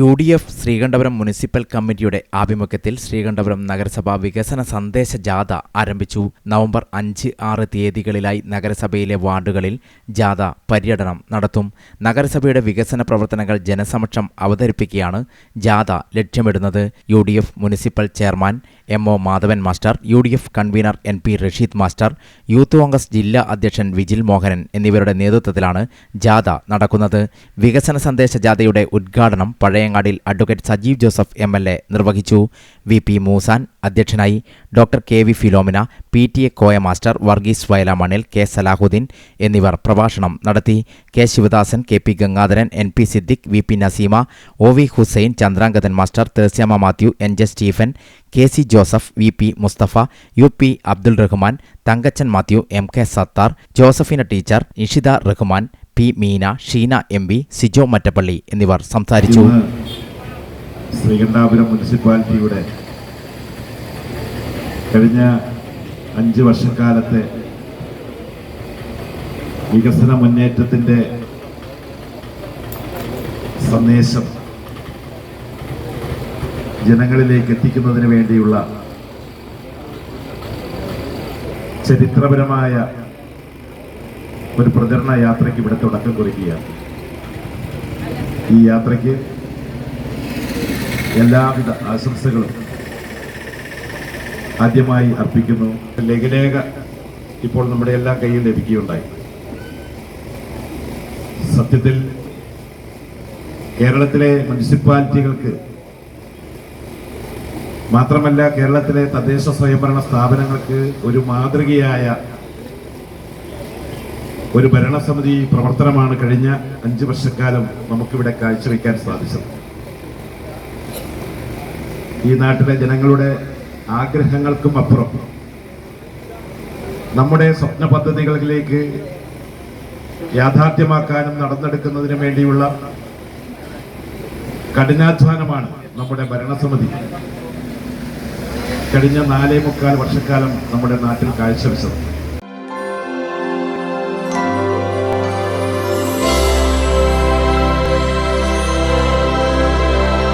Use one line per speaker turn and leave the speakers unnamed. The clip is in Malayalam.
U D F Sreekandapuram municipal കമ്മിറ്റിയുടെ ആഭിമുഖ്യത്തിൽ ശ്രീകണ്ഠപുരം നഗരസഭ വികസന സന്ദേശ ജാഥ ആരംഭിച്ചു. നവംബർ അഞ്ച് ആറ് തീയതികളിലായി നഗരസഭയിലെ വാർഡുകളിൽ ജാഥ പര്യടനം നടത്തും. നഗരസഭയുടെ വികസന പ്രവർത്തനങ്ങൾ ജനസമക്ഷം അവതരിപ്പിക്കുകയാണ് ജാഥ ലക്ഷ്യമിടുന്നത്. U D F municipal chairman M O Madhavan master U D F convener N P Rasheed master youth Congress ജില്ലാ അധ്യക്ഷൻ വിജിൽ മോഹനൻ എന്നിവരുടെ നേതൃത്വത്തിലാണ് ജാഥ നടക്കുന്നത്. വികസന സന്ദേശ ജാഥയുടെ ഉദ്ഘാടനം പഴയങ്ങാടിയിൽ advocate Sajeev Joseph M L A നിർവഹിച്ചു. വി പി മൂസാൻ അധ്യക്ഷനായി. Doctor K V Philomina P T A Koya master Varghese Vayalamannil K Salahuddin എന്നിവർ പ്രഭാഷണം നടത്തി. K Sivadasan K P Gangadharan N P Siddique V P Naseema O V Hussain Chandrangadan master Thesyamma Mathew N J Stephen K C Joseph V P Mustafa U P Abdul Rahman Thankachan Mathew M K Sathar Josephina teacher Nishitha Rahman P Meena Sheena M V Sijo Mattappally എന്നിവർ സംസാരിച്ചു.
ശ്രീകണ്ഠാപുരം മുനിസിപ്പാലിറ്റിയുടെ കഴിഞ്ഞ അഞ്ച് വർഷക്കാലത്തെ വികസന മുന്നേറ്റത്തിന്റെ സന്ദേശം ജനങ്ങളിലേക്ക് എത്തിക്കുന്നതിന് വേണ്ടിയുള്ള ചരിത്രപരമായ ഒരു പ്രചരണ യാത്രയ്ക്ക് ഇവിടെ തുടക്കം കുറിക്കുകയാണ്. ഈ യാത്രയ്ക്ക് എല്ലാവിധ ആശംസകളും ആദ്യമായി അർപ്പിക്കുന്നു. ലഘുലേഖ ഇപ്പോൾ നമ്മുടെ എല്ലാ കയ്യിൽ ലഭിക്കുകയുണ്ടായി. സത്യത്തിൽ കേരളത്തിലെ മുനിസിപ്പാലിറ്റികൾക്ക് മാത്രമല്ല കേരളത്തിലെ തദ്ദേശ സ്വയംഭരണ സ്ഥാപനങ്ങൾക്ക് ഒരു മാതൃകയായ ഒരു ഭരണസമിതി പ്രവർത്തനമാണ് കഴിഞ്ഞ അഞ്ച് വർഷക്കാലം നമുക്കിവിടെ കാഴ്ചവെക്കാൻ സാധിച്ചത്. ഈ നാട്ടിലെ ജനങ്ങളുടെ ആഗ്രഹങ്ങൾക്കും അപ്പുറം നമ്മുടെ സ്വപ്ന പദ്ധതികളിലേക്ക് യാഥാർത്ഥ്യമാക്കാനും നടന്നെടുക്കുന്നതിന് വേണ്ടിയുള്ള കഠിനാധ്വാനമാണ് നമ്മുടെ ഭരണസമിതി. കഴിഞ്ഞ നാലേ മുക്കാൽ വർഷക്കാലം നമ്മുടെ നാട്ടിൽ കാഴ്ചവെച്ചത്.